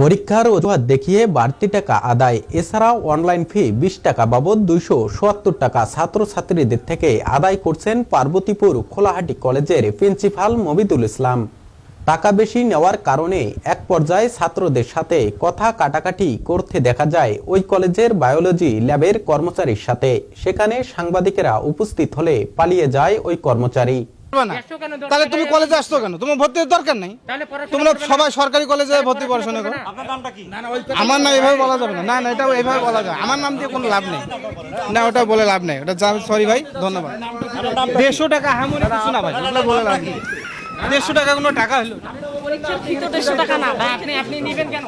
পরীক্ষার অজুহাত দেখিয়ে বাড়তি টাকা আদায়। এছাড়াও অনলাইন ফি বিশ টাকা বাবদ দুইশো সোয়াত্তর টাকা ছাত্রছাত্রীদের থেকে আদায় করছেন পার্বতীপুর খোলাহাটি কলেজের প্রিন্সিপাল মবিদুল ইসলাম। টাকা বেশি নেওয়ার কারণে এক পর্যায়ে ছাত্রদের সাথে কথা কাটাকাটি করতে দেখা যায় ওই কলেজের বায়োলজি ল্যাবের কর্মচারীর সাথে। সেখানে সাংবাদিকেরা উপস্থিত হলে পালিয়ে যায় ওই কর্মচারী। পারবে না। একশো কেন দরকার তাহলে তুমি কলেজে আসছো কেন? তোমার ভর্তি দরকার নেই। তোমরা সবাই সরকারি কলেজে ভর্তি পড়াশোনা করো আমার নাম এভাবে বলা যাবে না। না না এটা এভাবে বলা যায় আমার নাম দিয়ে কোনো লাভ নেই। না ওটা বলে লাভ নেই। ওটা সরি ভাই ধন্যবাদ। দেড়শো টাকা হামুনি কিছু না ভাই। ওগুলো বলে লাভ নেই। দেড়শো টাকা কোনো টাকা হলো না। পরীক্ষার ফি তো দেড়শো টাকা না। আপনি আপনি নিবেন কেন?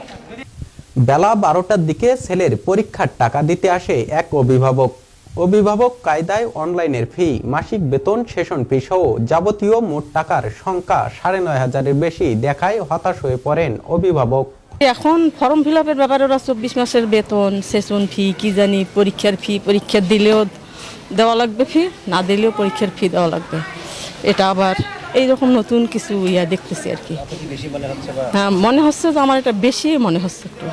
বেলা বারোটার দিকে ছেলের পরীক্ষার টাকা দিতে আসে এক অভিভাবক। অভিভাবক কায়দায় অনলাইনের ফি মাসিক বেতন সেশন ফি সহ যাবতীয় মোট টাকার সংখ্যা সাড়ে নয় হাজারের বেশি দেখায় হতাশ হয়ে পড়েন অভিভাবক। এখন ফর্ম ফিল আপের ব্যাপারে ওরা চব্বিশ মাসের বেতন সেশন ফি কি জানি পরীক্ষার ফি পরীক্ষা দিলেও দেওয়া লাগবে ফি না দিলেও পরীক্ষার ফি দেওয়া লাগবে। এটা আবার এইরকম নতুন কিছু ইয়া দেখতেছি আর কি। হ্যাঁ মনে হচ্ছে যে আমার এটা বেশি মনে হচ্ছে একটু।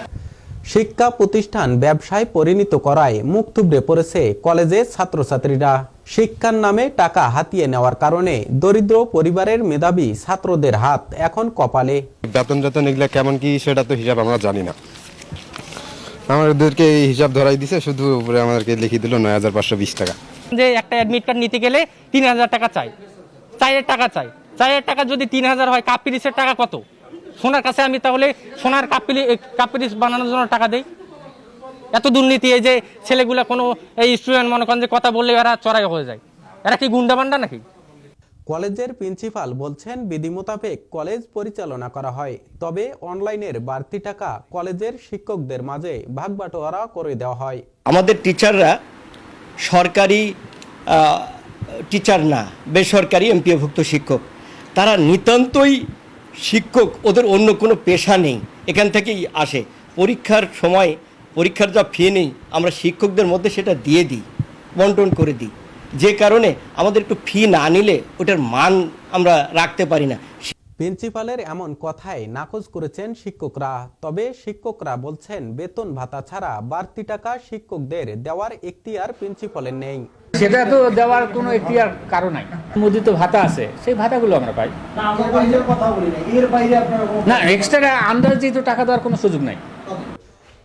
শিক্ষা প্রতিষ্ঠান ব্যবসায় পরিণত করায় মুখ থুবড়ে পড়েছে কলেজের ছাত্রছাত্রীরা। শিক্ষার নামে টাকা হাতিয়ে নেওয়ার কারণে দরিদ্র পরিবারের মেধাবী ছাত্রদের হাত এখন কপালে। বেতন টেতন এগুলো কেমন কি সেটা তো হিসাব আমরা জানি না। আমাদেরকে এই হিসাব ধরাই দিছে শুধু উপরে আমাদেরকে লিখে দিল নয় হাজার পাঁচশো বিশ টাকা। যে একটা অ্যাডমিট কার্ড নিতে গেলে তিন হাজার টাকা চাই। চারের টাকা চাই। চারের টাকা যদি তিন হাজার হয় কাপ পিরিসের টাকা কত? সোনার কাছে আমি তাহলে সোনার কাপ পিলি কাপ পিরিস বানানোর জন্য টাকা দেই। এত দুর্নীতি এই যে ছেলেগুলা কোনো এই স্টুডেন্ট মনে করেন যে কথা বললে এরা চড়াই হয়ে যায়। এরা কি গুন্ডা বান্ডা নাকি? কলেজের প্রিন্সিপাল বলছেন বিধি মোতাবেক কলেজ পরিচালনা করা হয়। তবে অনলাইনের বাড়তি টাকা কলেজের শিক্ষকদের মাঝে ভাগবাটোয়ারা করে দেওয়া হয়। আমাদের টিচাররা সরকারি টিচার না বেসরকারি এমপিওভুক্ত শিক্ষক। তারা নিতান্তই শিক্ষক, ওদের অন্য কোনো পেশা নেই, এখান থেকেই আসে। পরীক্ষার সময়, পরীক্ষার যা ফি নেই, আমরা শিক্ষকদের মধ্যে সেটা দিয়ে দিই, বন্টন করে দিই। যে কারণে আমাদের একটু ফি না নিলে ওটার মান আমরা রাখতে পারি না। প্রিন্সিপালের এমন কথায় নাকচ করেছেন শিক্ষকরা, তবে শিক্ষকরা বলছেন, বেতন ভাতা ছাড়া বাড়তি টাকা শিক্ষকদের দেওয়ার এখতিয়ার প্রিন্সিপালের নেই। সেটা তো দেওয়ার কোনো এখতিয়ার কারণ নাই। মুদিত ভাতা আছে, সেই ভাতাগুলো আমরা পাই। না এক্সট্রা আন্দাজিত টাকা দেওয়ার কোনো সুযোগ নাই।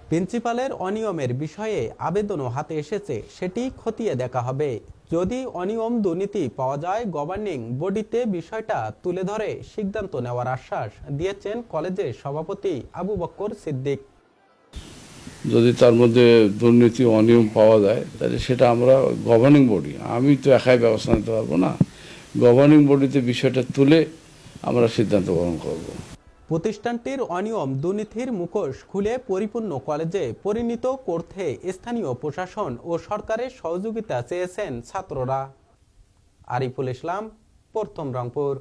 প্রিন্সিপালের অনিয়মের বিষয়ে আবেদনও হাতে এসেছে, সেটি খতিয়ে দেখা হবে। যদি অনিয়ম দুর্নীতি পাওয়া যায় গভর্নিং বডিতে বিষয়টা তুলে ধরে সিদ্ধান্ত নেওয়ার আশ্বাস দিয়েছেন কলেজের সভাপতি আবু বক্কর সিদ্দিক। যদি তার মধ্যে দুর্নীতি, অনিয়ম পাওয়া যায়, তাহলে সেটা আমরা গভর্নিং বডি আমি তো একাই ব্যবস্থা নিতে পারব না। গভর্নিং বডিতে বিষয়টা তুলে আমরা সিদ্ধান্ত গ্রহণ করব। প্রতিষ্ঠানটির অনিয়ম, দুর্নীতির মুখোশ খুলে পরিপূর্ণ কলেজে পরিণত করতে স্থানীয় প্রশাসন ও সরকারের সহযোগিতা চেয়েছেন ছাত্ররা। আরিফুল ইসলাম, প্রথম রংপুর।